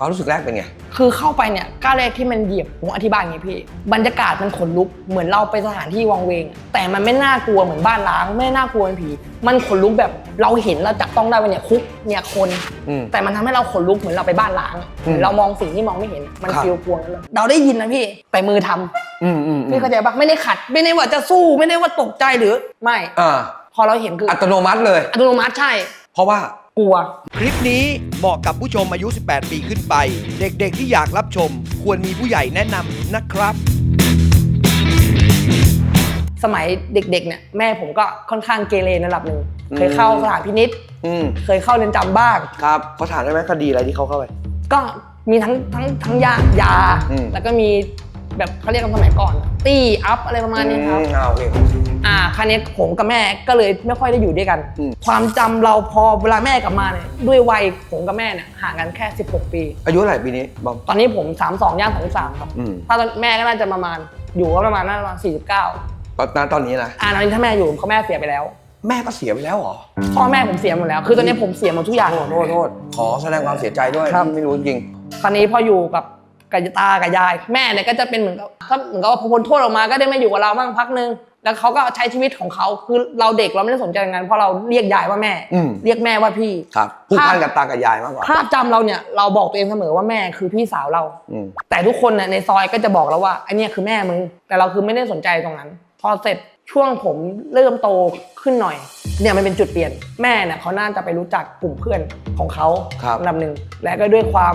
ความรู้สึกแรกเป็นไง คือเข้าไปเนี่ยก้าวแรกที่มันเหยียบผมอธิบายอย่างนี้พี่ บรรยากาศมันขนลุกเหมือนเราไปสถานที่วังเวงอะแต่มันไม่น่ากลัวเหมือนบ้านล้าง ไม่น่ากลัวเป็นผี มันขนลุกแบบเราเห็นเราจับต้องได้ว่าเนี่ยคุกเนี่ยคน อืมแต่มันทำให้เราขนลุกเหมือนเราไปบ้านล้างอะเหมือนเรามองสิ่งที่มองไม่เห็นมันครับ ฟีลกลัวนั่นแหละเราได้ยินนะพี่แต่มือทำอืมอืมอืพี่มเข้าใจปะไม่ได้ขัด ไม่ได้ว่าจะสู้ไม่ได้ว่าตกใจหรือไม่ อ่าพอเราเห็นคืออัตโนมัติเลย อัตโนมัติใช่ เพราะว่า กลัว คลิปนี้เหมาะกับผู้ชมอายุ 18 ปีขึ้นไป เด็กๆที่อยากรับชม ควรมีผู้ใหญ่แนะนำนะครับ สมัยเด็กๆเนี่ยแม่ผมก็ค่อนข้างเกเรในระดับหนึ่งอืมเคยเข้าสถานพินิษอืมเคยเข้าเรือนจำบ้าง ครับเขาถามได้ไหมคดีอะไรที่เขาเข้าไป ก็มีทั้งทั้งทั้งยายา อืม แล้วก็มี แบบเขาเรียกกันสมัยก่อนตี้อัพอะไรประมาณนี้ครับ อืมอ่าโอเค อ่าคราวนี้ผมกับแม่ก็เลยไม่ค่อยได้อยู่ด้วยกัน อืม ความจำเราพอเวลาแม่กลับมาเนี่ยด้วยวัยผมกับแม่เนี่ยห่างกันแค่ 16 ปี อายุเท่าไหร่ปีนี้บอม ตอนนี้ผม 32ย่าง33ครับ อืม ถ้าตอนแม่ก็น่าจะประมาณ อยู่ก็ประมาณน่าจะประมาณ49ตอนนั้นตอนนี้นะอ่าตอนนี้ถ้าแม่อยู่เขาแม่เสียไปแล้ว แม่ก็เสียไปแล้วเหรอพ่อแม่ผมเสียหมดแล้ว คือตอนนี้ผมเสียหมดทุกอย่าง โทษโทษโทษขอแสดงความเสียใจด้วยครับ ไม่รู้จริง คราวนี้พออยู่กับ กับตากับยาย แม่เนี่ยก็จะเป็นเหมือนกับถ้าเหมือนกับว่าพอพ้นโทษออกมาก็ได้มาอยู่กับเราบ้างพักนึงแล้วเขาก็ใช้ชีวิตของเขาคือเราเด็กเราไม่ได้สนใจงานเพราะเราเรียกยายว่าแม่อืมเรียกแม่ว่าพี่ครับผูกพันกับตากับยายมากกว่าภาพจำเราเนี่ยเราบอกตัวเองเสมอว่าแม่คือพี่สาวเราอืมแต่ทุกคนเนี่ยในซอยก็จะบอกเราว่าไอันนี้คือแม่มึงแต่เราคือไม่ได้สนใจตรงนั้น พอเสร็จช่วงผมเริ่มโตขึ้นหน่อย เนี่ยมันเป็นจุดเปลี่ยนแม่เนี่ยเขาน่าจะไปรู้จักกลุ่มเพื่อนของเขาครับลำหนึ่งและก็ด้วยความ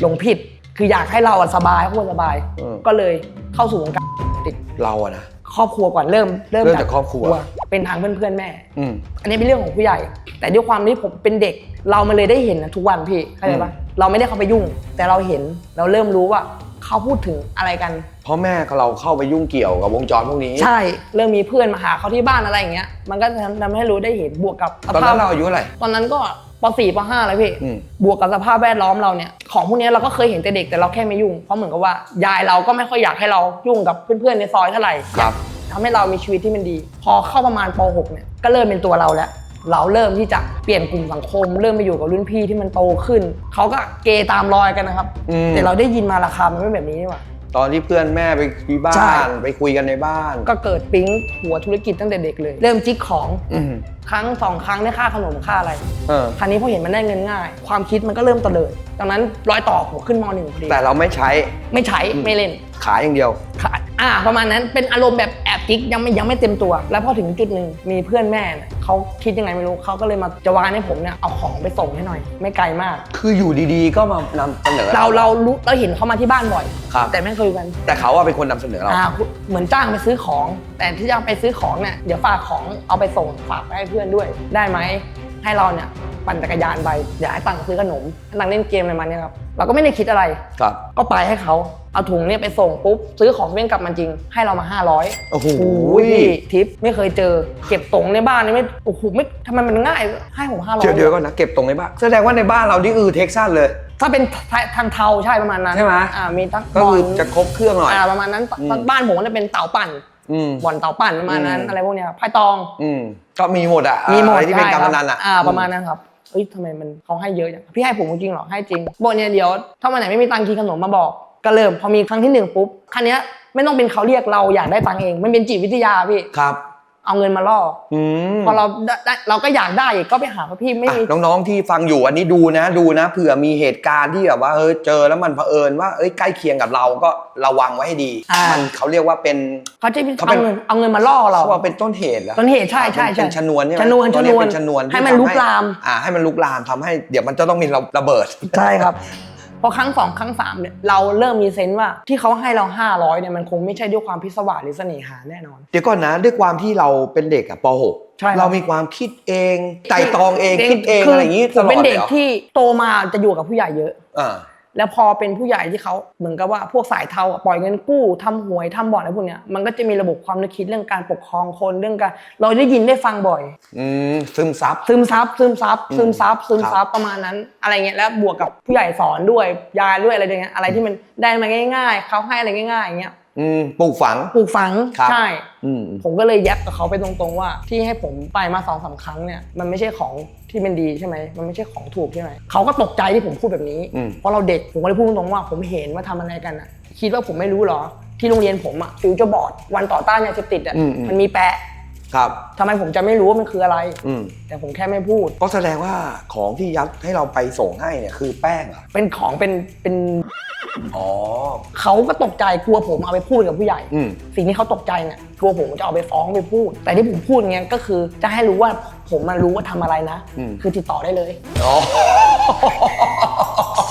หลงผิด คืออยากให้เราอะสบายครอบครัวสบาย อืม ก็เลยเข้าสู่วงการติดเราอะนะ ครอบครัวก่อนเริ่มเริ่มจากครอบครัว เป็นทางเพื่อนๆแม่ อืม อันนี้เป็นเรื่องของผู้ใหญ่ แต่ด้วยความที่ผมเป็นเด็ก เรามาเลยได้เห็นนะทุกวันพี่เข้าใจปะอืม เราไม่ได้เข้าไปยุ่ง แต่เราเห็นเราเริ่มรู้ว่าเขาพูดถึงอะไรกัน เพราะแม่เราเข้าไปยุ่งเกี่ยวกับวงจรพวกนี้ ใช่ เริ่มมีเพื่อนมาหาเขาที่บ้านอะไรอย่างเงี้ย มันก็ทำให้รู้ได้เห็นบวกกับสตอนภานั้พนเราอายุเท่าไหร่ ตอนนั้นก็ ป .4 ป .5 เลยพี่อืม บวกกับสภาพแวดล้อมเราเนี่ยของพวกนี้เราก็เคยเห็นแต่เด็กแต่เราแค่ไม่ยุ่งเพราะเหมือนกับว่ายายเราก็ไม่ค่อยอยากให้เรายุ่งกับเพื่อนๆในซอยเท่าไหร่ ครับ ทำให้เรามีชีวิตที่มันดี พอเข้าประมาณป .6 เนี่ยก็เริ่มเป็นตัวเราแล้ว เราเริ่มที่จะเปลี่ยนกลุ่มสังคม เริ่มไปอยู่กับรุ่นพี่ที่มันโตขึ้น เขาก็เกตามรอยกันนะครับ อืม แต่เราได้ยินมาราคามันไม่แบบนี้นี่หว่า ตอนที่เพื่อนแม่ไปที่บ้าใช่ น ไปคุยกันในบ้าน ก็เกิดปิ๊งหัวธุรกิจตั้งแต่เด็กเลย เริ่มจิกของอืมครั้งสองครั้งได้ค่าขนมค่าอะไร เออ คราวนี้พอเห็นมันได้เงินง่าย ความคิดมันก็เริ่มเตลิดดังนั้นร้อยต่อผมขึ้นมหนึ่งพอดีแต่เราไม่ใช้ ไม่ใช้ไม่เล่น ขายอย่างเดียว ขาดอ่า ประมาณนั้นเป็นอารมณ์แบบแอบจิกยังไม่ยังไม่เต็มตัว แล้วพอถึงจุดหนึ่งมีเพื่อนแม่เนี่ยเขาคิดยังไงไม่รู้เขาก็เลยมาจะวานให้ผมเนี่ยเอาของไปส่งให้หน่อย ไม่ไกลมาก คืออยู่ดีๆ ก็มานำเสนอ เราเรารู้เราเห็นเขามาที่บ้านบ่อย ครับ แต่ไม่เคยกันแต่เขาอะเป็นคนนำเสนอเรา อ่าเหมือนจ้างไปซื้อของ แต่ที่จะไปซื้อของเนี่ยเดี๋ยวฝากของเอาไปส่งฝากไปให้เพื่อนด้วยได้ไหม ให้เราเนี่ยปั่นจักรยานไปอยากให้ตังค์ซื้อขนมให้ตังค์เล่นเกมอะไรมาเนี่ยครับเราก็ไม่ได้คิดอะไร ครับ ก็ไปให้เขาเอาถุงเนี่ยไปส่งปุ๊บซื้อของเว้นกลับมาจริง ให้เรามา 500โอ้โหโอ้ยทิปไม่เคยเจอ เก็บตรงในบ้านนี่ไม่โอ้โหไม่ทำไมมันง่ายให้ผม500เดี๋ยวเดี๋ยวก่อนนะเก็บตรงในบ้านแสดงว่าในบ้านเรานี่คือเท็กซัสเลย ถ้าเป็นทางเทาใช่ประมาณนั้นใช่ไหม อ่ามีทั้งก็คือบ่นจะครบเครื่องหน่อย อ่าประมาณนั้นอืม บ้านผมก็จะเป็นเต่าปั่นอืม บ่อนเต่าปั่นประมาณนั้นอืมอะไรพวกเนี้ยไพ่ตองอืมก็มีหมดอะมีหมดอะไรที่เป็นใช่การคพบนันอะอ่าประมาณนั้นครับเอ้ยทำไมมันเขาให้เยอะจังพี่ให้ผมจริงเหรอให้จริงบอกเนี่ยเดี๋ยวถ้าวันไหนไม่มีตังค์กินขนมมาบอก ก็เริ่มพอมีครั้งที่หนึ่งปุ๊บครั้งเนี้ยไม่ต้องเป็นเขาเรียกเราอยากได้ตังค์เอง มันเป็นจิตวิทยาพี่ครับ เอาเงินมาล่ออืมพอเราได้ได้เราก็อยากได้อีกก็ไปหาพ่อพี่ไม่มีอะน้องๆที่ฟังอยู่อันนี้ดูนะดูนะเผื่อมีเหตุการณ์ที่แบบว่าเออเจอแล้วมันเผอิญว่าเอ้ยใกล้เคียงกับเราก็ระวังไว้ให้ดีอ่ามัมันเขาเรียกว่าเป็นเขาจะเขาเอาเป็นเงินเอาเงินมาล่อเราเขาว่าเป็นต้นเหตุเหรอต้นเหตุใช่ใช่ใช่เป็นชนวนใช่ไหมชนวนตัวชเยนวนเป็นชนวนที่ให้มันทำลุกลามอ่าให้มันลุกลามทำให้เดี๋ยวมันจะต้องมีระเบิดใช่ครับ พอครั้งสองครั้งสามเนี่ยเราเริ่มมีเซนส์ว่าที่เขาให้เรา 500เนี่ยมันคงไม่ใช่ด้วยความพิศวาสหรือเสน่หาแน่นอน เดี๋ยวก่อนนะด้วยความที่เราเป็นเด็กอะปใช่ครับ .6 เรามีความคิดเองไต่ตองเองคิดเองอะไรอย่างนี้นี้ตลอดเป็นเด็กลยหรอที่โตมาจะอยู่กับผู้ใหญ่เยอะ อ่า แล้วพอเป็นผู้ใหญ่ที่เขาเหมือนกับว่าพวกสายเทาอะปล่อยเงินกู้ทำหวยทำบ่อนอะไรพวกเนี้ยมันก็จะมีระบบความนึกคิดเรื่องการปกครองคนเรื่องการ เราได้ยินได้ฟังบ่อยอืมซึมซับซึมซับซึมซับอืมซึมซับซึมครัซับบประมาณนั้น อะไรเงี้ยแล้วบวกกับผู้ใหญ่สอนด้วยยายด้วยอะไรอย่างเงี้ยอะไรที่มันได้มาง่าย ๆเขาให้อะไรง่ายๆอย่างเงี้ยอืมปลูกฝังปลูกฝังครับใช่อืมผมก็เลยแยบกับเขาไปตรงๆว่า ที่ให้ผมไปมาสองสามครั้งเนี่ยมันไม่ใช่ของ ที่มันดีใช่ไหมมันไม่ใช่ของถูกใช่ไหมเขาก็ตกใจที่ผมพูดแบบนี้ อืม เพราะเราเด็กผมก็เลยพูดตรงๆว่า ผมเห็นว่าทำอะไรกันอะคิดว่าผมไม่รู้เหรอ ที่โรงเรียนผมอะฟิวเจอร์บอร์ดวันต่อต้านยาเสพติดอะอืมอืม มันมีแปะ ครับ ทำไมผมจะไม่รู้ว่ามันคืออะไร อืมแต่ผมแค่ไม่พูด ก็แสดงว่าของที่ยัดให้เราไปส่งให้เนี่ยคือแป้งเหรอเป็นของเป็นเป็นอ๋อ เขาก็ตกใจกลัวผมเอาไปพูดกับผู้ใหญ่ อืม สิ่งที่เขาตกใจเนี่ยกลัวผมจะเอาไปฟ้องไปพูด แต่ที่ผมพูดเงี้ยก็คือจะให้รู้ว่าผมมารู้ว่าทำอะไรนะ อืม คือติดต่อได้เลย อ๋อ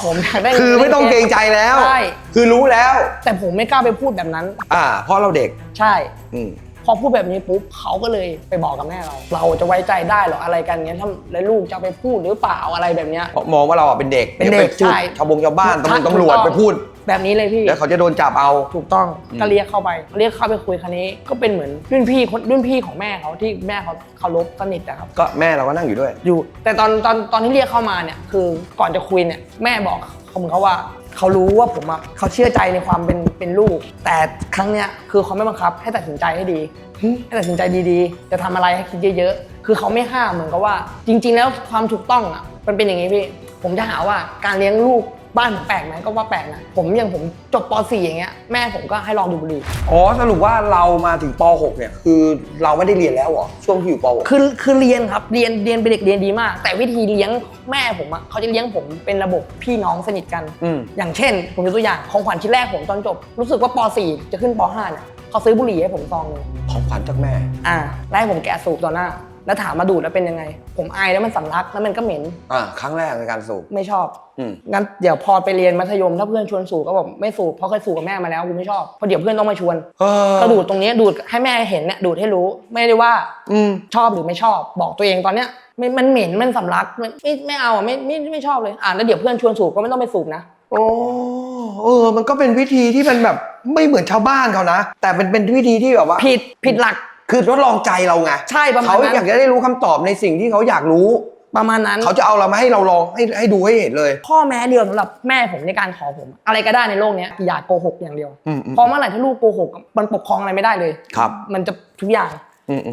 ผมอยากได้คือไม่ต้องเกรงใจแล้ว ใช่คือรู้แล้ว แต่ผมไม่กล้าไปพูดแบบนั้น อ่าเพราะเราเด็ก ใช่ อืม พอพูดแบบนี้ปุ๊บเขาก็เลยไปบอกกับแม่เรา เราจะไว้ใจได้เหรออะไรกันเงี้ยถ้าแล้วลูกจะเอาไปพูดหรือเปล่าอะไรแบบเนี้ย เพราะมองว่าเราอะเป็นเด็กเป็นเด็กดี๋ยวไพูใช่ชาวบงชาวบ้านตำรวจถูกตำรวจต้อง ไปพูด แบบนี้เลยพี่ แล้วเขาจะโดนจับเอา ถูกต้องอืม ก็เรียกเข้าไป เรียกเข้าไปคุยคันนี้ก็เป็นเหมือนรุ่นพี่คนรุ่นพี่ของแม่เขาที่แม่เขาเคารพสนิทนะครับ ก็แม่เราก็นั่งอยู่ด้วย อยู่แต่ตอนตอนตอนที่เรียกเข้ามาเนี่ยคือก่อนจะคุยเนี่ยแม่บอกเขาเหมือนเขาว่า เขารู้ว่าผมอะเขาเชื่อใจในความเป็นเป็นลูก แต่ครั้งเนี้ยคือเขาไม่บังคับให้ตัดสินใจให้ดีให้ตัดสินใจดีๆ จะทำอะไรให้คิดเยอะๆ คือเขาไม่ห้ามเหมือนกับว่า จริง ๆ แล้วความถูกต้องอะมันเป็นอย่างนี้พี่ ผมจะหาว่าการเลี้ยงลูก บ้านผมแปลกไหมก็ว่าแปลกนะผมอย่างผมจบป .4 อย่างเงี้ยแม่ผมก็ให้ลองดูบุหรี่ อ๋อสรุปว่าเรามาถึงป .6 เนี่ยคือเราไม่ได้เรียนแล้วเหรอช่วงที่อยู่ป .6 คือคือเรียนครับเรียนเรียนเป็นเด็กเรียนดีมาก แต่วิธีเลี้ยงแม่ผมอะเขาจะเลี้ยงผมเป็นระบบพี่น้องสนิทกัน อืม อย่างเช่น ผมยกตัวอย่างของขวัญชิ้นแรกผมตอนจบ รู้สึกว่าป .4 จะขึ้นป .5 เนี่ยเขาซื้อบุหรี่ให้ผมซองหนึงของขวัญจากแม่ อ่าแล้วให้ผมแกะสูบต่อหน้า แล้วถามมาดูดแล้วเป็นยังไง ผมอายแล้วมันสำลักแล้วมันก็เหม็นอ่าครั้งแรกในการสูบ ไม่ชอบอืม งั้นเดี๋ยวพอไปเรียนมัธยมถ้าเพื่อนชวนสูบก็บอกไม่สูบเพราะเคยสูบกับแม่มาแล้วกูไม่ชอบเพราะเดี๋ยวเพื่อนต้องมาชวน เออก็ดูดตรงนี้ดูดให้แม่เห็นเนี่ยดูดให้รู้ไม่ได้ว่าอืมชอบหรือไม่ชอบ บอกตัวเองตอนเนี้ยไม่มันเหม็นมันสำลักมันไม่ไม่เอาอะไม่ไม่ไม่ชอบเลยอ่าแล้วเดี๋ยวเพื่อนชวนสูบก็ไม่ต้องไปสูบนะ โอ้เออ มันก็เป็นวิธีที่มันแบบไม่เหมือนชาวบ้านเขานะ แต่เป็นเป็นวิธีที่แบบว่าผิดผิดหลัก คือทดลองใจเราไงใช่ประมาณเขานั้นอยากจะได้รู้คำตอบในสิ่งที่เขาอยากรู้ ประมาณนั้น เขาจะเอาเรามาให้เราลองให้ให้ดูให้เห็นเลย ข้อแม้เดียวสำหรับแม่ผมในการขอผม อะไรก็ได้ในโลกเนี้ยอย่าโกหกอย่างเดียวอืมอืม เพราะเมื่อไหร่ที่ลูกโกหกมันปกครองอะไรไม่ได้เลย ครับ มันจะทุกอย่างอืมอืม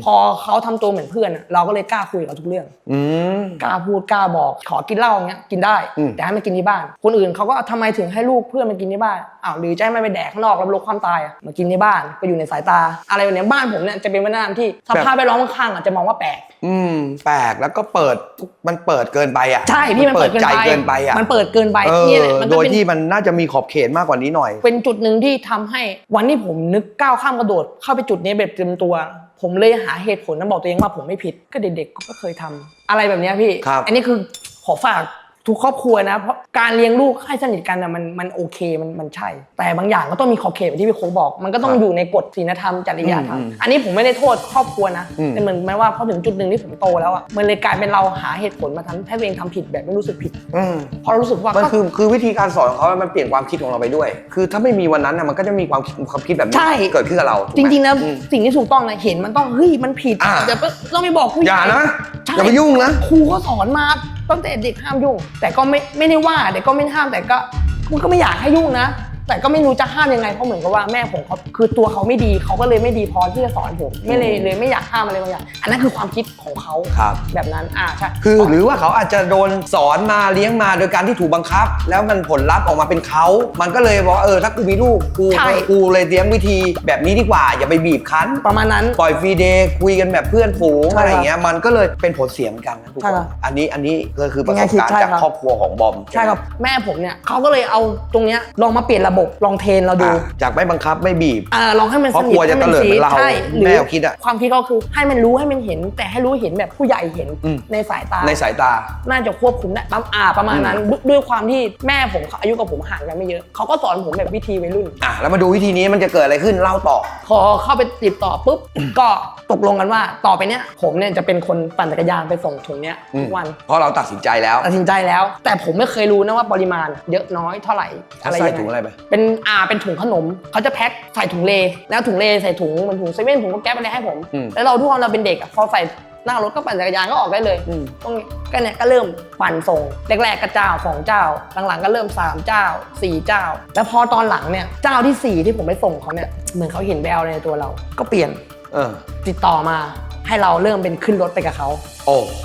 พอเขาทำตัวเหมือนเพื่อนอะเราก็เลยกล้าคุยกับเขาทุกเรื่องอืมกล้าพูดกล้าบอกขอกินเหล้าอย่างเงี้ยกินได้อืมแต่ให้มันกินที่บ้าน คนอื่นเขาก็ทำไมถึงให้ลูกเพื่อนมันกินที่บ้านอ้าวหรือจะให้มันไปแดกข้างนอกแล้วลดความตายอะมากินที่บ้านไปอยู่ในสายตา อะไรแบบเนี้ยบ้านผมเนี่ยจะเป็นวัฒนธรรมที่สภาพแวดล้อมข้างๆอะจะมองว่าแปลกอืมแปลกแล้วก็เปิดมันเปิดเกินไปอะใช่พี่มันเปิดเกินใจไปเกินไปอะมันเปิดเกินไปเอนี่อแหละมันโดก็ยเป็นที่มันน่าจะมีขอบเขตมากกว่านี้หน่อย เป็นจุดหนึ่งที่ทำให้วันที่ผมนึกก้าวข้ามกระโดดเข้าไปจุดนี้แบบเต็มตัว ผมเลยหาเหตุผลแล้วบอกตัวเองว่าผมไม่ผิดก็เด็กๆก็เคยทำอะไรแบบเนี้ยพี่ครับอันนี้คือขอฝาก ทุกครอบครัวนะเพราะการเลี้ยงลูกให้สนิทกันนะมันมันโอเคมันมันใช่ แต่บางอย่างก็ต้องมีขอบเขตแบบที่พี่โค้ชบอก มันก็ต้องอยู่ในกฎศีลธรรมจริยธรรมอืมอันนี้ผมไม่ได้โทษครอบครัวนะอืมแต่เหมือนแม้ว่าพอถึงจุดหนึ่งที่ผมโตแล้วอะมันเลยกลายเป็นเราหาเหตุผลมาทำให้ตัวเองทำผิดแบบไม่รู้สึกผิดอืมเพราะเรารู้สึกว่ามันก็คือคือวิธีการสอนของเขา มันเปลี่ยนความคิดของเราไปด้วย คือถ้าไม่มีวันนั้นน่ะมันก็จะมีความคิดความคิดแบบนี้ใช่เกิดขึ้นกับเรา จริงๆแล้วอืมสิ่งที่ถูกต้องนะเห็นมันต้องเฮ้ยมันผิดอ่าเดี๋ยวต้องไปบอกผู้ใหอญ่ย่านะใช่อย่าไปยุ่งนะ ครูก็สอนมาตั้งแต่เด็กห้ามยุ่ง แต่ก็ไม่ไม่ได้ว่าแต่ก็ไม่ห้ามแต่ก็มันก็ไม่อยากให้ยุ่งนะ แต่ก็ไม่รู้จะห้ามยังไงเพราะเหมือนกับว่าแม่ผมเขาคือตัวเขาไม่ดีเขาก็เลยไม่ดีพอที่จะสอนผมไม่เลยเลยไม่อยากห้ามอะไรบางอย่างอันนั้นคือความคิดของเขาครับ แบบนั้นอ่าใช่คือหรือว่าเขาอาจจะโดนสอนมาเลี้ยงมาโดยการที่ถูกบังคับ แล้วมันผลลัพธ์ออกมาเป็นเขา มันก็เลยบอกว่าเออถ้ากูมีลูกกูใช่ กูเลยเลี้ยงวิธีแบบนี้ดีกว่าอย่าไปบีบคั้นประมาณนั้น ปล่อยฟรีเดย์คุยกันแบบเพื่อนฝูงใช่อะไรอย่างเงี้ยมันก็เลยเป็นผลเสียเหมือนกันนะทุกใช่คครันบอันนี้อันนี้ก็คือประสบเป็นไงคิดการณ์ใช่จากครับ ครอบครัวของบอม ใช่ครับแม่ผมเนี่ยเขาก็เลยเอาตรงเนี้ยลองมาเปลี่ยนระบบลองเทรนเราดู อะจากไม่บังคับไม่บีบอ่าลองให้มันเพสราะนิทกลัวจะให้มัเตลิดเหมือนเราใช่หรืแม่เขาคิดอะความคิดก็คือให้มันรู้ให้มันเห็น แต่ให้รู้เห็นแบบผู้ใหญ่เห็นอืม ในสายตา ในสายตา น่าจะควบคุมได้ประอ่าประมาณนั้นด้วยด้วยความที่แม่ผมอายุกับผมห่างกันไม่เยอะเขาก็สอนผมแบบวิธีวัยรุ่น อะ แล้วมาดูวิธีนี้มันจะเกิดอะไรขึ้นเล่าต่อ พอเข้าไปติดต่อปุ๊บ ก็ตกลงกันว่าต่อไปเนี้ยผมเนี่ยจะเป็นคนปั่นจักรยานไปส่งถุงเนี้ยทุกวันเพราะเราตัดสินใจแล้วตัดสินใจแล้ว แต่ผมไม่เคยรู้นะว่าปริมาณเยอะน้อยเท่าไหร่อะไรใส่ยังถุงไงอะไรไปเป็นอ่าเป็นถุงขนมเขาจะแพ็คใส่ถุงเล แล้วถุงเลใส่ถุงเหมือนถุงเซเว่นถุงก็แก๊ปอะไรให้ผม อืม แล้วเราทุกคนเราเป็นเด็กอะพอใส่หน้ารถก็ปั่นจักรยานก็ออกได้เลย อืม ตรงนี้ก็เนี่ยก็เริ่มปั่นส่งแรกๆก็เจ้าสองเจ้า หลังๆก็เริ่มสามเจ้าสี่เจ้า แล้วพอตอนหลังเนี่ยเจ้าที่สี่ที่ผมไปส่งเขาเนี่ยเหมือนเขาเห็นแววในตัวเรา ก็เปลี่ยนเออ ติดต่อมาให้เราเริ่มเป็นขึ้นรถไปกับเขา โอ้โห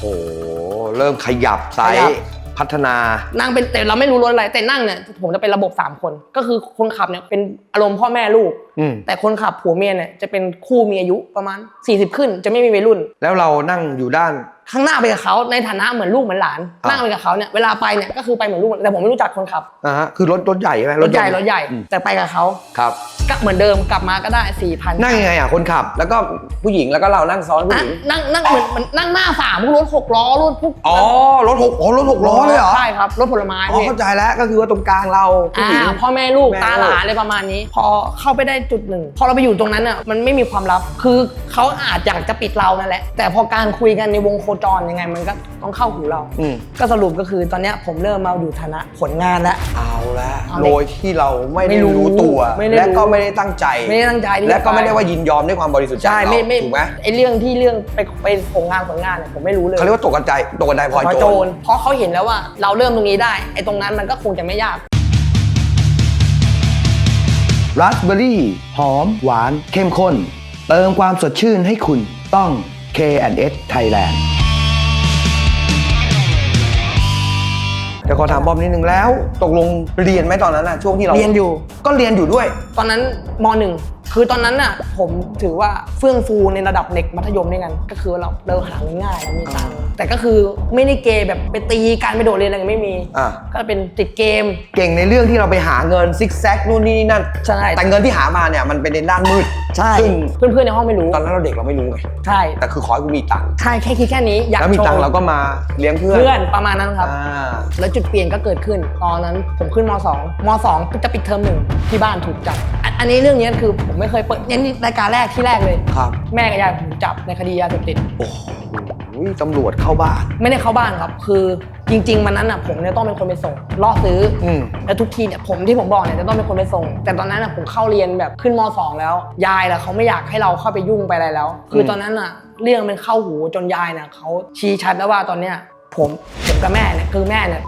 เริ่มขยับไซขยับส์ พัฒนา นั่งเป็นแต่เราไม่รู้รถอะไรแต่นั่งเนี่ยผมจะเป็นระบบ 3 คน ก็คือคนขับเนี่ยเป็นอารมณ์พ่อแม่ลูก อืมแต่คนขับผัวเมียเนี่ยจะเป็นคู่มีอายุประมาณ 40 ขึ้นจะไม่มีวัยรุ่น แล้วเรานั่งอยู่ด้าน ข้างหน้าไปกับเขาในฐานะเหมือนลูกเหมือนหลานอ่านั่งไปกับเขาเนี่ยเวลาไปเนี่ยก็คือไปเหมือนลูกแต่ผมไม่รู้จักคนขับอ่าฮะคือรถรถใหญ่ใช่ไหมรถใหญ่ยนต์รถใหญ่อืมแต่ไปกับเขาครับก็เหมือนเดิมกลับมาก็ได้4ี่พันนั่งยังไงอะคนขับ แล้วก็ผู้หญิงแล้วก็เรานั่งซ้อนผู้หญิงนั่งนั่งเหมือนเหมือนนั่งหน้าสามพวกรถหกล้อรถพวกอ๋อรถหกอ๋อรถหกล้อเลยเหรอใช่ครับรถผลไม้อ๋อพี่เข้าใจแล้วก็คือว่าตรงกลางเราผู้อ่าหญิงพ่อแม่ลูกแม่ตาหลานอะไรประมาณนี้ พอเข้าไปได้จุดหนึ่งพอเราไปอยู่ตรงนั้นอะมันไม่มีความลับคือเขาอาจอยากจะปิดเรานั่นแหละแต่พอการคุยกันในวงโคจรยังไงมันก็ต้องเข้าหูเรา อืม ก็สรุปก็คือตอนเนี้ยผมเริ่มมาอยู่ฐานะผลงานแล้ว เอาละเอาโดยที่เราไม่ไม่ได้รู้รู้ตัว ไม่ได้และก็รู้ไม่ได้ตั้งใจ ไม่ได้ตั้งใจที่และก็จะไปไม่ได้ว่ายินยอมด้วยความบริสุทธิ์ใจใช่ไม่ไม่เราถูกไหมไอเรื่องที่เรื่องไปไปผลงานผลงานเนี่ยผมไม่รู้เลย เขาเรียกว่าตกกระจายตกกระไดพลอยพอโจโจรรเพราะเขาเห็นแล้วว่าเราเริ่มตรงนี้ได้ ไอตรงนั้นมันก็คงจะไม่ยาก ราสเบอร์รี่หอม หวาน เข้มข้น เติมความสดชื่นให้คุณต้อง K&S Thailand เดี๋ยวขอถามบอมนิดนึงแล้ว ตกลงเรียนไหมตอนนั้นอะช่วงที่เราเรียนอยู่ ก็เรียนอยู่ด้วย ตอนนั้นมหนึ่ง คือตอนนั้นน่ะผมถือว่าเฟื่องฟูในระดับเด็กมัธยมด้วยกัน ก็คือเราเราหาเงินง่ายเรามีตังค์แต่ก็คือไม่ได้เกย์แบบไปตีการไปโดดเรียนอะไรไม่มี อะ ก็เป็นติดเกม เก่งในเรื่องที่เราไปหาเงินซิกแซกนู่นนี่นั่น ใช่ แต่เงินที่หามาเนี่ยมันเป็นในด้านมืดใช่ซึ่งเพื่อนๆในห้องไม่รู้ตอนนั้นเราเด็กเราไม่รู้ไง ใช่แต่คือขอให้กูมีตังค์ ใช่แค่คิดแค่นี้อยากแล้วมีโชตังค์ว์เราก็มาเลี้ยงเพื่อนเพื่อนประมาณนั้นครับ อ่าแล้วจุดเปลี่ยนก็เกิดขึ้น ตอนนั้นผมขึ้นม 2 ม 2 จะปิดเทอมหนึ่งที่บ้านถูกจับอันอันนี้เรื่องนี้คือผมไม่เคยเปิดเนี่ยนี่รายการแรกที่แรกเลย ครับ แม่กับยายผมถูกจับในคดียาเสพติด โอ้โหตำรวจเข้าบ้าน ไม่ได้เข้าบ้านครับ คือจริง ๆ มันนั้นอะผมเนี่ยต้องเป็นคนไปส่งล่อซื้อออืมแล้วทุกทีเนี่ยผมที่ผมบอกเนี่ยจะต้องเป็นคนไปส่ง แต่ตอนนั้นอะผมเข้าเรียนแบบขึ้นม 2 แล้ว ยายแหละเขาไม่อยากให้เราเข้าไปยุ่งไปอะไรแล้ว คือตอนนั้นอะเรื่องมันเข้าหูจนยายเนี่ยเขาชี้ชัดแล้วว่าตอนเนี้ยผมผมกับแม่เนี่ยคือแม่เนี่ย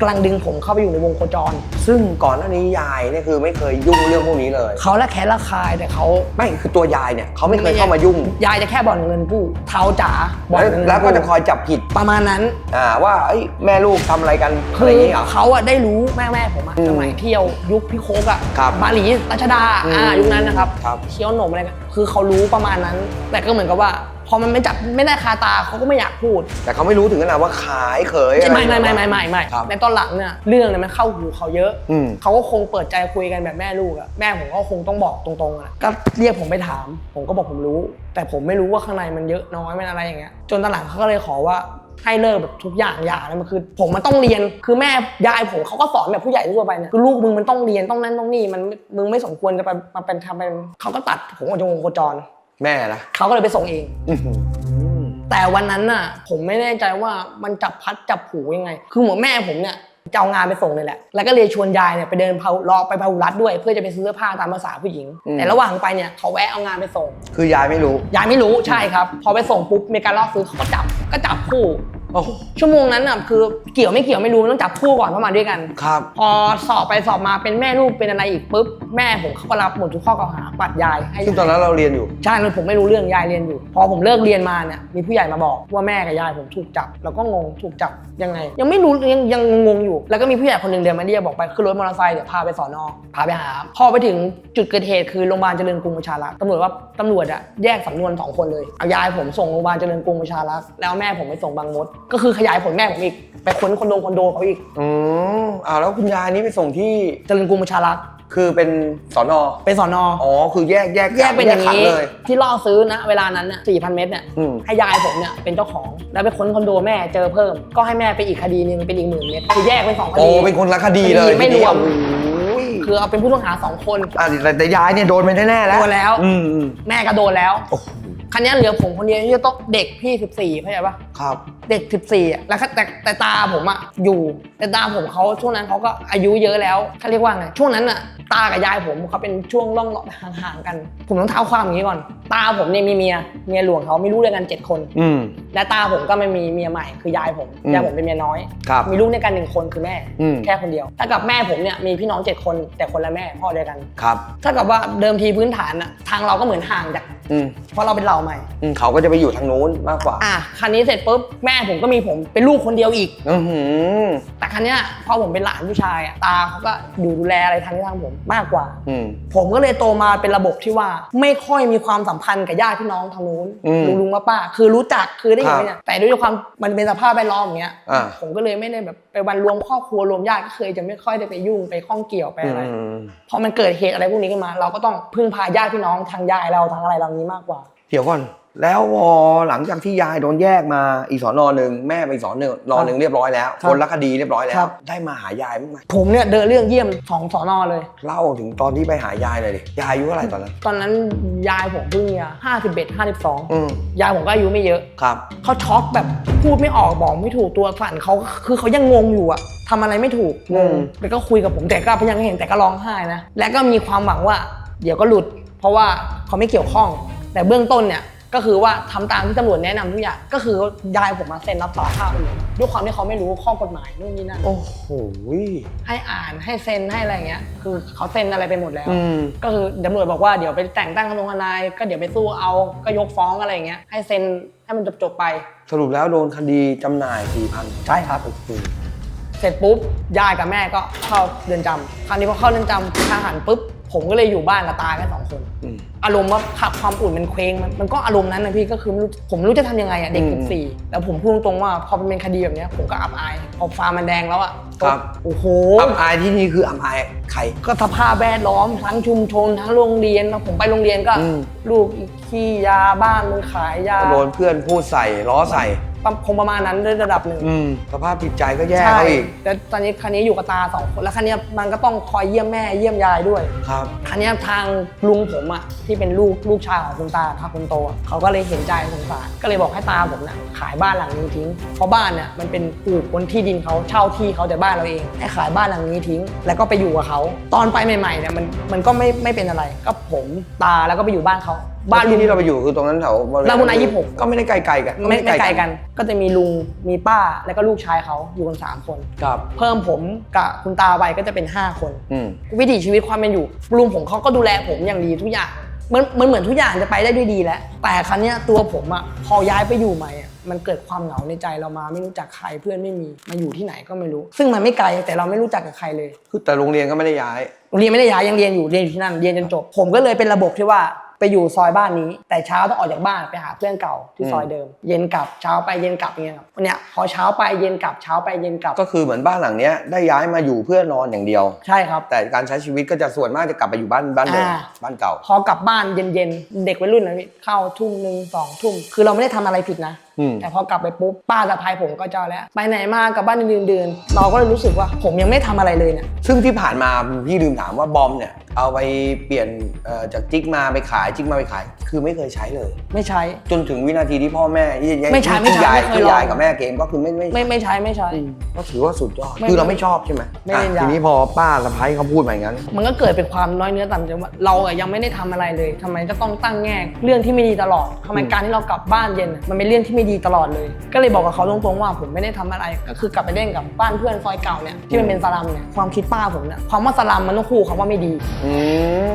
กำลังดึงผมเข้าไปอยู่ในวงโคจร ซึ่งก่อนหน้านี้ยายเนี่ยคือไม่เคยยุ่งเรื่องพวกนี้เลย เขาละแคะละคายแต่เขาไม่คือตัยายเนี่ยเขาไม่เคยเข้ามายุ่ง ยายจะแค่บ่อนเงินผู้เท้าจ๋าบ่อนแล้วเงินแล้วก็จะกู้คอยจับผิดประมาณนั้น อ่าว่าเอ้ยแม่ลูกทำอะไรกันอะคืไรออย่างเงี้ยเหรอ เขาอะได้รู้แม่แม่ผมอะอืมสมัยเที่ยวยุคพี่โคกอะครับบาหลีรัชดาอืมอ่ายุคนั้นนะครับครับ เคี้ยวหนมอะไรกันคือเขารู้ประมาณนั้น แต่ก็เหมือนกับว่า พอมันไม่จับไม่ได้คาตาเขาก็ไม่อยากพูด แต่เขาไม่รู้ถึงขนาดว่าขายเขยอะไรไม่ไม่ไม่ไม่ไม่ไม่ครับ ในตอนหลังเนี่ยเรื่องเนี่ยมันเข้าหูเขาเยอะอืม เขาก็คงเปิดใจคุยกันแบบแม่ลูกอะแม่ผมก็คงต้องบอกตรงๆอะก็เรียกผมไปถาม ผมก็บอกผมรู้ แต่ผมไม่รู้ว่าข้างในมันเยอะน้อยมันอะไรอย่างเงี้ยจนตอนหลังเขาก็เลยขอว่าให้เลิกแบบทุกอย่างอย่าแล้วมันคือ ผมมันต้องเรียนคือแม่ยายผมเขาก็สอนแบบผู้ใหญ่ทั่วไปเนี่ยคือลูกมึงมันต้องเรียนต้องนั่นต้องนี่มันมึงไม่สมควรจะไปมาเป็นทำเป็นเขาก็ตัดผมออกจากวงโคจร แม่นะเขาก็เลยไปส่งเองอื้อหือแต่วันนั้นน่ะ ผมไม่แน่ใจว่ามันจับพัดจับผูยังไง คือเหมือนแม่ผมเนี่ยจะเอางานไปส่งเลยแหละ แล้วก็เลยชวนยายเนี่ยไปเดินเผารอไปพาหุรัดด้วย เพื่อจะไปซื้อเสื้อผ้าตามภาษาผู้หญิง แต่ระหว่างไปเนี่ยเขาแวะเอางานไปส่ง คือยายไม่รู้ ยายไม่รู้ใช่ครับ พอไปส่งปุ๊บมีการล่อซื้อเขาก็จับก็จับคู่ โอ้โห ชั่วโมงนั้นน่ะคือเกี่ยวไม่เกี่ยวไม่รู้มันต้องจับคู่ก่อนเพราะมาด้วยกัน ครับ พอสอบไปสอบมาเป็นแม่ลูกเป็นอะไรอีกปุ๊บแม่ผมเขาก็รับหมดทุกข้อกล่าวหาปัดยายให้ซึ่งตอนนั้นเราเรียนอยู่ ใช่เลยผมไม่รู้เรื่องยายเรียนอยู่ พอผมเลิกเรียนมาเนี่ยมีผู้ใหญ่มาบอกว่าแม่กับยายผมถูกจับ แล้วก็งงถูกจับยังไง ยังไม่รู้ยังยังงงอยู่ แล้วก็มีผู้ใหญ่คนหนึ่งเดินมาเรียกบอกไปขึ้นรถมอเตอร์ไซค์เดี๋ยวพาไปสอนอพาไปหาพอไปถึงจุดเกิดเหตุคือโรงพยาบาลเจริญกรุงประชารักษ์ตำรวจว่าตำรวจอะแยกสำนวนสองคนเลยเอายายผมส่งโรงพยาบาลเจริญกรุงประชารักษ์แล้วแม่ผมไปส่งบางมด ก็คือขยายผลแม่ผมอีก ไปค้นคอนโดคอนโดเขาอีก อืมอ่าแล้วคุณยายนี่ไปส่งที่เจริญกรุงประชารักษ์คือเป็นสอนอไปสอนออ๋อคือแยกแยกแยกเป็นอย่างขังนี้เลย ที่ล่อซื้อนะเวลานั้นน่ะ4,000 เมตรเนี่ยอืม ให้ยายผมเนี่ยเป็นเจ้าของแล้วไปค้นคอนโดแม่เจอเพิ่ม ก็ให้แม่ไปอีกคดีหนึงเป็นอีกหมื่นเมตรคือแยกเป็นสองคโอ้ดี เป็นคนละคดีเลยไม่รวมโอ้ยคือเอาเป็นผู้ต้องหาสองคน อะแต่แต่ยายเนี่ยโดนไปแน่ๆแล้วโดนแล้ว อืมอืมแม่ก็โดนแล้ว โอ้โห คันนี้เหลือผมคนเดียวที่จะต้องเด็กพี่14เข้าใจปะครับ เด็ก14อะแล้วก็แต่แต่ตาผมอะอยู่แต่ตาผมเขาช่วงนั้นเขาก็อายุเยอะแล้วเขาเรียกว่าไงช่วงนั้นอะตากับยายผมเขาเป็นช่วงร่องห่างๆกัน ผมต้องเท้าความอย่างนี้ก่อน ตาผมเนี่ยมีเมียเมียหลวงเขาไม่รู้เรื่องกันเจ็ดคนอืมและตาผมก็ไม่มีเมียใหม่คือยายผมอืมยายผมเป็นเมียน้อยครับมีลูกด้วยกันหนึ่งคนคือแม่อืมแค่คนเดียวถ้ากับแม่ผมเนี่ยมีพี่น้องเจ็ดคนแต่คนละแม่พ่อเดียวกันครับถ้ากับว่าเดิมทีพื้นฐานอะทางเราก็เหมือนห่างจากอืมเพราะเราเป็นเหล่าาใหม่ อืมเขาก็จะไปอยู่ทางนู้นมากกว่าอะคันนี้เสร็จปุ๊บแม่ผมก็มีผมเป็นลูกคนเดียวอีก อือหือแต่คันเนี้ยพอผมเป็นหลานผู้ชายอะตาเขาก็อยู่ดูแลอะไรทางนี้ทางผมมากกว่า อืม ผมก็เลยโตมาเป็นระบบที่ว่าไม่ค่อยมีความสัมพันธ์กับญาติพี่น้องทางนู้นอืมลุงลุงป้าป้าคือรู้จักคือได้ยินครับเนี่ยแต่ด้วยความมันเป็นสภาพแวดล้อมอย่างเงี้ยอ่า ผมก็เลยไม่ได้แบบไปวันรวมครอบครัวรวมญาติก็เคยจะไม่ค่อยได้ไปยุ่งไปข้องเกี่ยวไปอะไรอืมพอมันเกิดเหตุอะไรพวกนี้ขึ้นมา เราก็ต้องพึ่งพาญาติพี่น้องทางยายเราทางอะไรเรานี้มากกว่า เดี๋ยวก่อน แล้วพอหลังจากที่ยายโดนแยกมาอีกสอนอหนึ่งแม่ไปอีกสอนหนึ่งรอหนึ่งเรียบร้อยแล้วครับคนละคดีเรียบร้อยแล้ครัวบได้มาหายายบ้างไหมผมเนี่ยเดินเรื่องเยี่ยมสองสอนอเลย เล่าถึงตอนที่ไปหายายเลยดิยายอายุเท่าไหร่ตอนนั้น ตอนนั้นยายผมเพิ่งห้าสิบเอ็ดห้าสิบสองอืมยายผมก็อายุไม่เยอะ ครับ เขาช็อกแบบพูดไม่ออกบอกไม่ถูกตัวสั่นเขาคือเขายังงงอยู่อะทำอะไรไม่ถูกงงอืมแล้วก็คุยกับผมแต่ก็พยังเห็นแต่ก็ร้องไห้นะและก็มีความหวังว่า เดี๋ยวก็หลุด เพราะว่าเขาไม่เกี่ยวข้อง แต่เบื้องต้นเนี่ยก็คือว่าทำตามที่ตำรวจแนะนำทุกอย่างก็คือยายผมมาเซ็นรับสารภาพเลยด้วยความที่เขาไม่รู้ข้อกฎหมายนู่นนี่นั่นโอ้โหให้อ่านให้เซ็นให้อะไรเงี้ย คือเขาเซ็นอะไรไปหมดแล้วอืมก็คือตำรวจบอกว่าเดี๋ยวไปแต่งตั้งคณะทนายก็เดี๋ยวไปสู้เอาก็ยกฟ้องอะไรเงี้ยให้เซ็นให้มันจบๆไป สรุปแล้วโดนคดีจำหน่ายสี่พันใช่ครับโอ้โหเสร็จปุ๊บยายกับแม่ก็เข้าเรือนจำคราวนี้พอเข้าเรือนจำทหารปุ๊บ ผมก็เลยอยู่บ้านกับตาแค่สองคน อืม อารมณ์ว่าขับความอุ่นมันเคว้งมันมันก็อารมณ์นั้นนะพี่ก็คือไม่รู้ผมไม่รู้จะทำยังไงอะเด็กอืมสิบสี่แล้วผมพูดตรงๆว่าพอมันเป็นคดีแบบเนี้ยผมก็อับอายพอฟ้ามันแดงแล้วอะครับ โอ้โห อับอายที่นี่คืออับอายใคร ก็สภาพแวดล้อมทั้งชุมชนทั้งโรงเรียนแล้วผมไปโรงเรียนก็อืม ลูกอีกขี้ยาบ้านมึงขายยา โดนเพื่อนพูดใส่ล้อใส่ ประคงประมาณนั้นด้วยระดับหนึ่ง อืมสภาพจิตใจก็แย่ใช่เขาอีกแต่ตอนนี้คันนี้อยู่กับตาสองคนแล้วคันนี้มันก็ต้องคอยเยี่ยมแม่เยี่ยมยายด้วย ครับ คันนี้ทางลุงผมอะที่เป็นลูกลูกชายของคุณตาครับคุณโตอะเขาก็เลยเห็นใจสงสารก็เลยบอกให้ตาผมน่ะขายบ้านหลังนี้ทิ้ง เพราะบ้านเนี่ยมันเป็นปลูกบนที่ดินเขาเช่าที่เขาแต่บ้านเราเองให้ขายบ้านหลังนี้ทิ้ง แล้วก็ไปอยู่กับเขาตอนไปใหม่ๆเนี่ยมันมันก็ไม่ไม่เป็นอะไร ก็ผมตาแล้วก็ไปอยู่บ้านเขา บ้านลุที่ง ที่เราไปอยู่คือตรงนั้นแถวบริเวณลาดบุญนา26 ก็ไม่ได้ไกลไกลกันไม่ไม่ไกลกัน ก็จะมีลุงมีป้าแล้วก็ลูกชายเขาอยู่กันสามคน ครับเพิ่มผมกับคุณตาไปก็จะเป็นห้าคน อืม วิถีชีวิตความเป็นอยู่ลุงผมเขาก็ดูแลผมอย่างดีทุกอย่างมันมันเหมือนทุกอย่างจะไปได้ด้วยดีแล้ว แต่ครั้นี้ยตัวผมอะพอย้ายไปอยู่ใหม่อะมันเกิดความเหงาในใจเรามาไม่รู้จักใครเพื่อนไม่มีมาอยู่ที่ไหนก็ไม่รู้ ซึ่งมันไม่ไกลแต่เราไม่รู้จักกับใครเลย คือแต่โรงเรียนก็ไม่ได้ย้าย โรงเรียนไม่ได้ย้ายยังเรียนอยู่เรียนอยู่ที่นั่นเรียนจนจบ ผมก็เลยเป็นระบบที่ว่า ไปอยู่ซอยบ้านนี้ แต่เช้าต้องออกจากบ้านไปหาเพื่อนเก่าที่ซอยเดิม เย็นกลับเช้าไปเย็นกลับอย่างเงี้ยครับเนี่ยพอเช้าไปเย็นกลับเช้าไปเย็นกลับก็คือเหมือนบ้านหลังเนี้ยได้ย้ายมาอยู่เพื่อนอนอย่างเดียว ใช่ครับ แต่การใช้ชีวิตก็จะส่วนมากจะกลับไปอยู่บ้านบ้านเดิมอ่า บ้านเก่า พอกลับบ้านเย็นๆเด็กวัยรุ่นนะพี่เข้าทุ่มหนึ่งสองทุ่มคือเราไม่ได้ทำอะไรผิดนะอืม แต่พอกลับไปปุ๊บป้าสะพายผมก็เจ้าแล้ว ไปไหนมากลับบ้านดืนๆเราก็เลยรู้สึกว่าผมยังไม่ทำอะไรเลยเนี่ยซึ่งที่ผ่านมาพี่ลืมถามว่าบอมเนี่ยเอาไปเปลี่ยนเอ่อจากจิ๊กมาไปขายจิ๊กมาไปขาย คือไม่เคยใช้เลย ไม่ใช้จนถึงวินาทีที่พ่อแม่ที่ไม่ใช้ไม่ที่ใช้ยายไม่เคยที่ลองยายกับแม่เกมก็คือไม่ไม่ไม่ไม่ใช้ไม่ใช้ก็ถือว่าสุดยอดไม่คือเราไม่ชอบใช่ไหมไม่เล่นอะยาทีนี้พอป้าสะพ้ายเขาพูดมาอย่างนั้น มันก็เกิดเป็นความน้อยเนื้อต่ำใจว่าเราอะยังไม่ได้ทำอะไรเลยทำไมก็ต้องตั้งแง่เรื่องที่ไม่ดีตลอดทำไมอืมการที่เรากลับบ้านเย็นอะมันเป็นเรื่องที่ไม่ดีตลอดเลย ก็เลยบอกกับเขาตรงๆว่าผมไม่ได้ทำอะไร ก็คือกลับไปเล่นกับบ้านเพื่อนซอยเก่าเนี่ยที่มันเป็นสลัมเนี่ยความคิดป้าผมเนี่ยความว่าสลัมมันต้องคู่คำว่าไม่ดีอื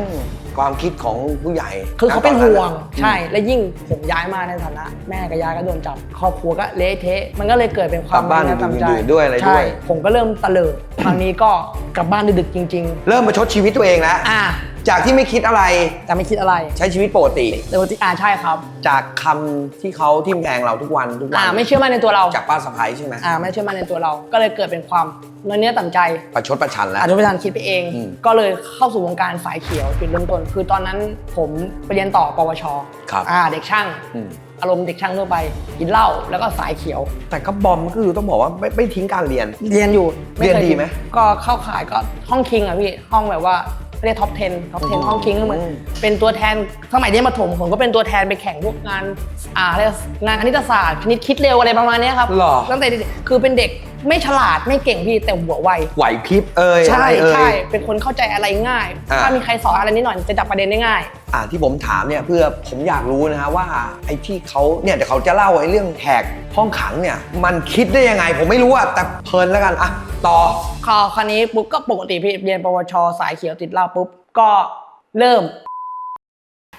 มความคิดของผู้ใหญ่ คือเขาเป็นณตห่วงอะใช่ และยิ่งผมย้ายมาในฐานะ แม่กับยายก็โดนจับ ครอบครัวก็เละเทะ มันก็เลยเกิดเป็นความกลับบ้านไม่น่ดึกๆด้วยอะไรด้วยใช่ผมก็เริ่มตะเลิดคราวนี้ก็กลับบ้านดึกๆจริงเริ่มมาชดชีวิตตัวเองแล้วๆอ่า จากที่ไม่คิดอะไรแต่ไม่คิดอะไรใช้ชีวิตปกติ แต่ว่าที่อ่าใช่ครับ จากคำที่เขาทิ่มแทงเราทุกวันทุกวัอ่าไม่เชื่อมั่นในตัวเราจากป้าสะพ้ายใช่ไหมอ่าไม่เชื่อมั่นในตัวเรา ก็เลยเกิดเป็นความน้อยเนื้อต่ำใจประชดประชันแล้ว อาจจะไม่ทันคิดไปเอง อืม ก็เลยเข้าสู่วงการสายเขียวจุดเริ่มต้น คือตอนนั้นผมไปเรียนต่อปวชครับ อ่าเด็กช่าง อืม อารมณ์เด็กช่างทั่วไปกินเหล้าแล้วก็สายเขียว แต่ก็บอมก็คือต้องบอกว่าไม่ไม่ทิ้งการเรียน เรียนอยู่เรียนคดีไหม ก็เข้าขายก็ห้องคิงอะพี่ห้องแบบว่า เรียกท็อป 10 ท็อป 10 ห้องคิงก็เหมือนอืมเป็นตัวแทนสมัยเรียนประถมผมก็เป็นตัวแทนไปแข่งพวกงานอ่าเรียกงานคณิตศาสตร์คณิตคิดเร็วอะไรประมาณเนี้ยครับหรอ ตั้งแต่เด็กๆคือเป็นเด็ก ไม่ฉลาดไม่เก่งพี่แต่หัวไวไหวพริบเอ่ยใช่อะไรเอ่ย ใช่เป็นคนเข้าใจอะไรง่าย อ่า ถ้ามีใครสอนอะไรนิดหน่อยจะจับประเด็นได้ง่าย อ่าที่ผมถามเนี่ยเพื่อผมอยากรู้นะฮะว่าไอ้ที่เขาเนี่ยเดี๋ยวเขาจะเล่าไอ้เรื่องแหกห้องขังเนี่ยมันคิดได้ยังไง ผมไม่รู้อะแต่เพลินแล้วกันอะต่อพอคราวนี้ปุ๊บก็ปกติพี่เรียนปวชสายเขียวติดเหล้าปุ๊บก็เริ่ม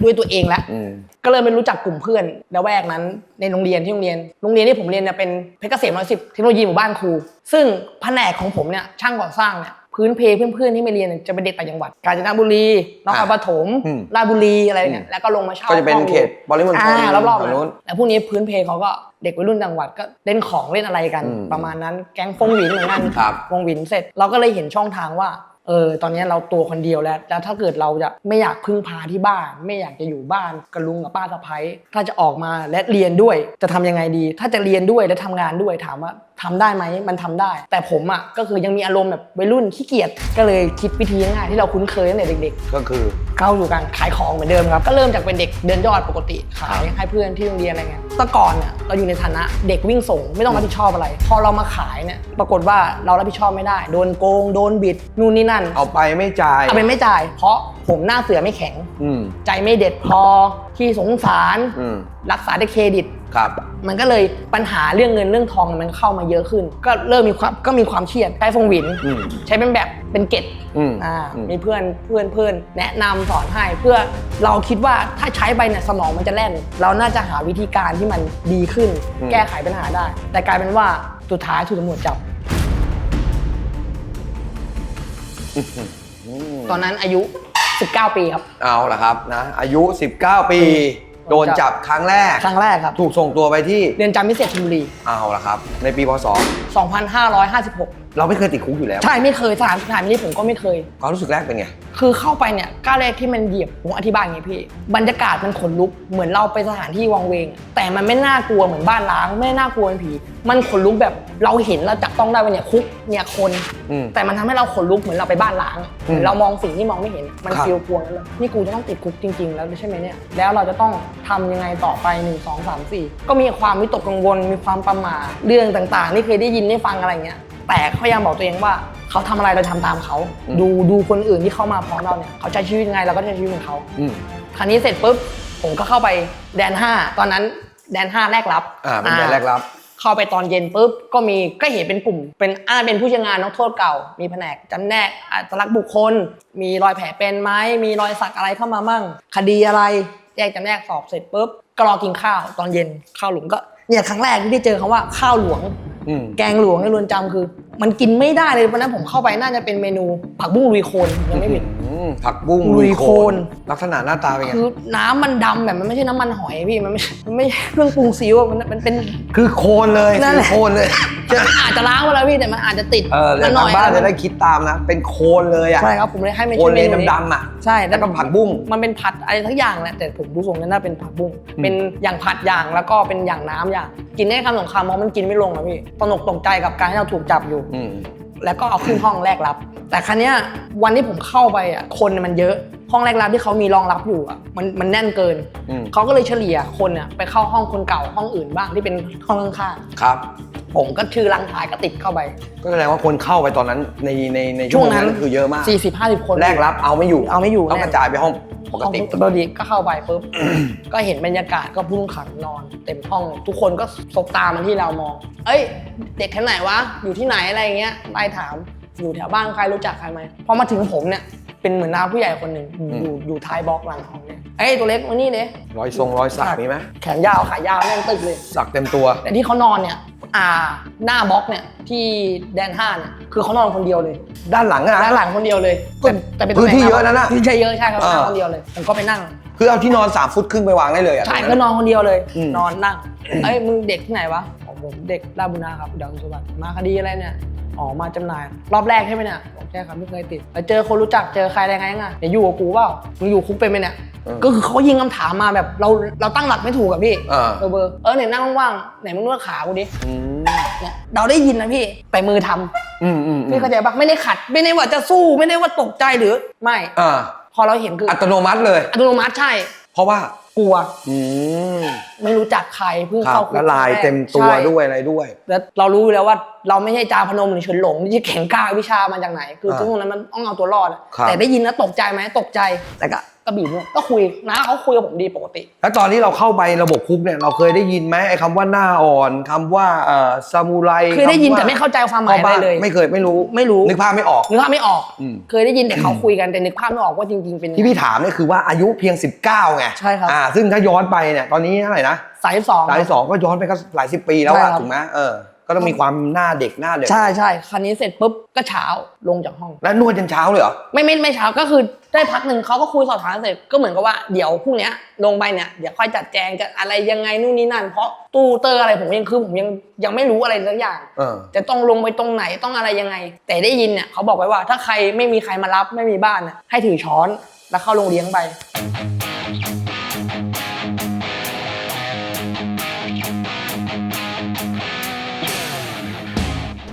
ด้วยตัวเองแล้วอืมก็เลยไม่รู้จักกลุ่มเพื่อนละแวกนั้นในโรงเรียนที่โรงเรียน โรงเรียนที่ผมเรียนเนี่ยเป็นเพชรเกษมร้อยสิบเทคโนโลยีหมู่บ้านครู ซึ่งแผนกของผมเนี่ยช่างก่อสร้างเนี่ยพื้นเพเพื่อนๆที่มาเรียนเนี่ยจะเป็นเด็กต่างจังหวัด กาญจนบุรีนครปฐมอืมราชบุรีอะไรเนี่ยแล้วก็ลงมาเช่าก็จะเป็นห้องอยู่เขตบริมณฑลอ่ารอบๆฝั่งนู้นั้นนแล้วพวกนี้พื้นเพเขาก็เด็กวัยรุ่นจังหวัดก็เล่นของเล่นอะไรกันอืมประมาณนั้นแก๊งฟงหวินเหมือนกันครับฟงหวินเสร็จเราก็เลยเห็นช่องทางว่า เออตอนนี้เราตัวคนเดียวแล้ว แล้วถ้าเกิดเราจะไม่อยากพึ่งพาที่บ้าน ไม่อยากจะอยู่บ้านกับลุงกับป้าสะพ้ยถ้าจะออกมาและเรียนด้วยจะทำยังไงดี ถ้าจะเรียนด้วยและทำงานด้วยถามว่าทำได้ไหมมันทำได้ แต่ผมอะก็คือยังมีอารมณ์แบบวัยรุ่นขี้เกียจก็เลยคิดวิธีง่ายๆที่เราคุ้นเคยตั้งแต่เด็กๆ ก็คือเข้าสู่การขายของเหมือนเดิมครับ ก็เริ่มจากเป็นเด็กเดินยอดปกติขายให้เพื่อนที่โรงเรียนอะไรเงี้ยแต่ก่อนเนี่ยเราอยู่ในฐานะเด็กวิ่งส่งไม่ต้องรับผิดชอบอะไร พอเรามาขายเนี่ยปรากฏว่าเรารับผิดชอบไม่ได้โดนโกงโดนบิดนู่นนี่นั่น เอาไปไม่จ่ายเอาไปไม่จ่าย เพราะผมหน้าเสือไม่แข็งอืมใจไม่เด็ดพอที่สงสารอืมรักษาด้วยเครดิต ครับ มันก็เลยปัญหาเรื่องเงินเรื่องทองมันเข้ามาเยอะขึ้น ก็เริ่มมีความก็มีความเครียดใกล้ฟงหวิน อืม ใช้เป็นแบบเป็นเกตอืมอ่าอืม มีเพื่อนเพื่อนเพื่อนแนะนำสอนให้เพื่อเราคิดว่าถ้าใช้ไปเนี่ยสมองมันจะแล่น เราน่าจะหาวิธีการที่มันดีขึ้น แก้ไขปัญหาได้ แต่กลายเป็นว่าสุดท้ายถูกตำรวจจับอืมตอนนั้นอายุ 19 ปีครับ เอาละครับนะอายุ 19 ปี โดนจับครั้งแรก ครั้งแรกครับถูกส่งตัวไปที่เรียนจำพิเศษชลบุรีเอาละครับ ในปีพศ 2556 เราไม่เคยติดคุกอยู่แล้ว ใช่ไม่เคยสถานสถานนี้ผมก็ไม่เคย ความรู้สึกแรกเป็นไง คือเข้าไปเนี่ยก้าวแรกที่มันเหยียบผมอธิบายอย่างนี้พี่ บรรยากาศมันขนลุกเหมือนเราไปสถานที่วังเวงอะแต่มันไม่น่ากลัวเหมือนบ้านล้าง ไม่น่ากลัวเป็นผี มันขนลุกแบบเราเห็นเราจับต้องได้ว่าเนี่ยคุกเนี่ยคน อืมแต่มันทำให้เราขนลุกเหมือนเราไปบ้านล้างอะอืมเรามองสิ่งที่มองไม่เห็นมันครับ ฟีลกลัวนั่นเลยนี่กูจะต้องติดคุกจริง ๆ แล้วใช่ไหมเนี่ยแล้วเราจะต้องทำยังไงต่อไป1 2 3 4ก็มีความวิตกกังวลมีความประหม่าเรื่องต่างๆที่เคยได้ยินได้ฟังอะไรเงี้ย แต่เขายังบอกตัวเองว่าเขาทำอะไรเราทำตามเขาอืมดูดูคนอื่นที่เข้ามาพร้อมเราเนี่ยเขาใช้ชีวิตยังไงเราก็ใช้ชีวิตของเขาอืมคราวนี้เสร็จปุ๊บผมก็เข้าไปแดน 5 ตอนนั้นแดน 5 แรกรับอ่าเป็นแดนแรกรับ เข้าไปตอนเย็นปุ๊บก็มีก็เห็นเป็นกลุ่ม เป็นอ่าเป็นผู้เชี่ยวงานนักโทษเก่า มีแผนกจำแนกอัตลักษณ์บุคคล มีรอยแผลเป็นไหมมีรอยสักอะไรเข้ามามั่ง คดีอะไรแยกจำแนกสอบเสร็จปุ๊บก็รอกินข้าวตอนเย็นข้าวหลวงก็เนี่ยครั้งแรกที่ได้เจอคำว่าข้าวหลวงอืม แกงหลวงในเรือนจำคือ มันกินไม่ได้เลยวันนั้นผมเข้าไปน่าจะเป็นเมนูผักบุ้งลุยโคลนยังไม่ผิด ผักบุ้งลุยโคลนลักษณะหน้าตาเป็นไงคือน้ำมันดำแบบมันไม่ใช่น้ำมันหอยพี่มันไม่มันไม่ใช่เครื่องปรุงซีอิ๊วอะมันมันเป็น คือโคลนเลยนั่นแหละคือโคลนเลยอาจจะล้างมาแล้วพี่แต่มันอาจจะติดเออเดี๋ยวหน่ทาองยบ้านอะไรจะได้คิดตามนะ เป็นโคลนเลยอะใช่ครับผมเลยให้มันโคลนเลชื่ยอเมนูนี้ดำๆอะใช่แล้วก็ผักบุ้ง มันเป็นผัดอะไรทั้งอย่างแหละแต่ผมดูทรงนั้นน่าเป็นผักบุ้งอืม เป็นอย่างผัดอย่างแล้วก็เป็นอย่างน้ำอย่าง กินได้คำสองคำเพราะมันกินไม่ลงอะพี่ตระหนกตกใจกับการที่เราถูกจับอยู่ อืม แล้วก็เอาขึ้นห้องแรกรับ แต่ครั้นี้ยวันที่ผมเข้าไปอะคนมันเยอะห้องแรกรับที่เขามีรองรับอยู่อะมันมันแน่นเกินอืมเขาก็เลยเฉลี่ยคนอะไปเข้าห้องคนเก่าห้องอื่นบ้างที่เป็นห้องข้างครับๆผมก็ชื่อรังถ่ายก็ติดเข้าไป ก็แสดงว่าคนเข้าไปตอนนั้นในในในช่วงนั้นคือเยอะมาก40 50คนแรกรับเอาไม่อยู่เอาไม่อยู่ต้องแน่กระจายไปห้อง ปกติห้องปกติก็เข้าไปปุ๊บ ก็เห็นบรรยากาศก็ผู้ต้องขังนอน เต็มห้องเลยทุกคนก็สบตามาที่เรามอง เอ้ย เด็กแค่ไหนวะ อยู่ที่ไหนอะไรอย่างเงี้ยไล่ถาม อยู่แถวบ้านใครรู้จักใครไหมพอมาถึงผมเนี่ยเป็นเหมือนน้าผู้ใหญ่คนหนึ่งอยู่อืมอยู่อยู่ท้ายบล็อกหลังห้องเนี่ยเอ้ยตัวเล็กมานี่เด้รอยทรงรอยสักมีไหมแขนยาวขายาวแน่นตึกเลย สักเต็มตัว แต่ที่เขานอนเนี่ย อ่าหน้าบล็อกเนี่ยที่แดนห้าเนี่ยคือเขานอนคนเดียวเลยด้านหลังอะด้านนะหลังคนเดียวเลยแต่แต่เป็นพื้นที่เยอะนะน่ะพื้นที่เยอะใช่ครับอ่า นั่งคนเดียวเลยผมก็ไปนั่งคือเอาที่นอนสามฟุตครึ่งไปวางได้เลยอะใช่ก็นอนคนเดียวเลย อืม นอนนั่งเอ้ยมึงเด็กที่ไหนวะบอกผมเด็กราชบุญนาครับดาวสุวรรณมาคดีอะไรเนี่ย อ๋อมาจำหน่าย รอบแรกใช่ไหมเนี่ยบอกใช่ครับไม่เคยติดแล้วเจอคนรู้จักเจอใครอะไรไงไงเดี๋ยวอยู่กับกูเปล่ามึงอยู่คุกเป็นไหมเนี่ยเออก็คือเขายิงคำถามมาแบบเราเราตั้งหลักไม่ถูกอะพี่เออ เออเบอร์เออไหนนั่งว่างๆไหนมึงนวดขากูดิอืมเนี่ยเราได้ยินนะพี่แต่มือทำอืมอืมอืพี่มเข้าใจปะไม่ได้ขัด ไม่ได้ว่าจะสู้ไม่ได้ว่าตกใจหรือไม่ อ่าพอเราเห็นคืออัตโนมัติเลย อัตโนมัติใช่ เพราะว่า กลัว อืมไม่รู้จักใครเพิ่งครัเข้าบคุกแล้วลายครั้งแรกเต็มตัวใช่ด้วยอะไรด้วย แล้วเรารู้อยู่แล้วว่าเราไม่ใช่จาพนมหรือเฉินหลงที่จะแข่งกล้าวิชามาจากไหน คืออ่าตรงนั้นมันต้องเอาตัวรอดอะครับ แต่ได้ยินแล้วตกใจไหมตกใจแต่ก็ กระบี่เนี่ยก็คุยนะเขาคุยกับผมดีปกติ แล้วตอนที่เราเข้าไประบบคุกเนี่ยเราเคยได้ยินไหมไอ้คำว่าหน้าอ่อนคำว่าเอ่อซามูไรเคยได้ยินำว่แต่ไม่เข้าใจความหมายอะไรเลย ไม่เคยไม่รู้ไม่รู้ นึกภาพไม่ออก นึกภาพไม่ออก อืม เคยได้ยินแต่เขาคุยกันแต่นึกภาพไม่ออกว่าจริงๆเป็นยังไง ที่พี่ถามเนี่ยคือว่าอายุเพียง 19ไงใช่ครับ อ่า ซึ่งถ้าย้อนไปเนี่ยตอนนี้เท่าไหร่นะสายสอง สายสองก็ย้อนไปก็หลายสิบปีแล้วใช่อะครับ ถูกไหมเออ ก็ต้องมีความหน้าเด็กหน้าเด็ก ใช่ใช่คันนี้เสร็จปุ๊บก็เช้าลงจากห้อง แล้วนวดจนเช้าเลยเหรอ ไม่ไม่ไม่เช้าก็คือได้พักหนึ่งเขาก็คุยสอบถามเสร็จก็เหมือนกับว่าเดี๋ยวพรุ่งเนี้ยลงไปเนี่ยเดี๋ยวค่อยจัดแจงจะอะไรยังไงนู่นนี่นั่นเพราะตู้เตอร์อะไรผมยังคือผมยังยังไม่รู้อะไรสักอย่างเออ จะต้องลงไปตรงไหนต้องอะไรยังไง แต่ได้ยินเนี่ยเขาบอกไว้ว่าถ้าใครไม่มีใครมารับไม่มีบ้านน่ะให้ถือช้อนแล้วเข้าโรงเลี้ยงไป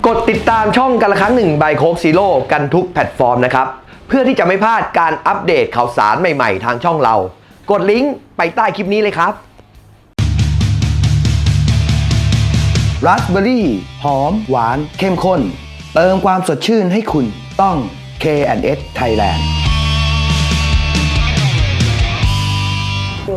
กดติดตามช่องกันละครั้งหนึ่งใบโคกซีโร่กันทุกแพลตฟอร์มนะครับ เพื่อที่จะไม่พลาดการอัปเดตข่าวสารใหม่ๆ ทางช่องเรา กดลิงก์ไปใต้คลิปนี้เลยครับราสเบอร์รี่หอม หวาน เข้มข้น เติมความสดชื่นให้คุณต้อง K&S Thailand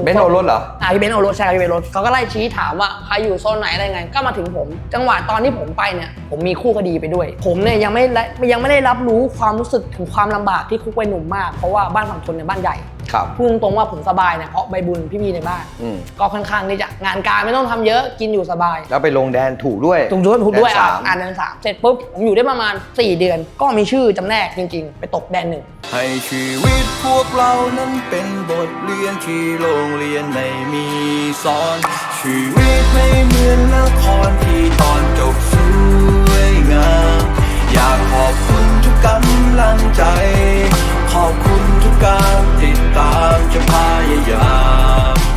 เบนซ์โอรสเหรอ อ่าพี่เบนซ์โอรสใช่พี่เบนซ์โอรสเขาก็ไล่ชี้ถามว่าใครอยู่โซนไหนอะไรไง ก็มาถึงผม จังหวะตอนที่ผมไปเนี่ย ผมมีคู่คดีไปด้วย ผมเนี่ยยังไม่ได้ยังไม่ได้รับรู้ความรู้สึกถึงความลำบากที่คุกวัยหนุ่มมาก เพราะว่าบ้านฝั่งทนเนี่ยบ้านใหญ่ ครับพูดตรงว่าผมสบายเนี่ยเพราะใบบุญพี่บีในบ้านก็ค่อนข้างที่จะงานการไม่ต้องทำเยอะกินอยู่สบาย แล้วไปลงแดนถูกด้วยตรงจุดถูกด้วยแสนอะสอ่านแดนสามเสร็จปุ๊บ ผมอยู่ได้ประมาณ 4 เดือน ก็มีชื่อจำแนกจริงๆ ไปตกแดนหนึ่ง ให้ชีวิตพวกเรานั้นเป็นบทเรียนที่โรงเรียนไม่มีสอน ชีวิตไม่เหมือนละครที่ตอนจบสวยงาม อยากขอบคุณทุกกำลังใจ ขอบคุณ การติดตามจะพยายาม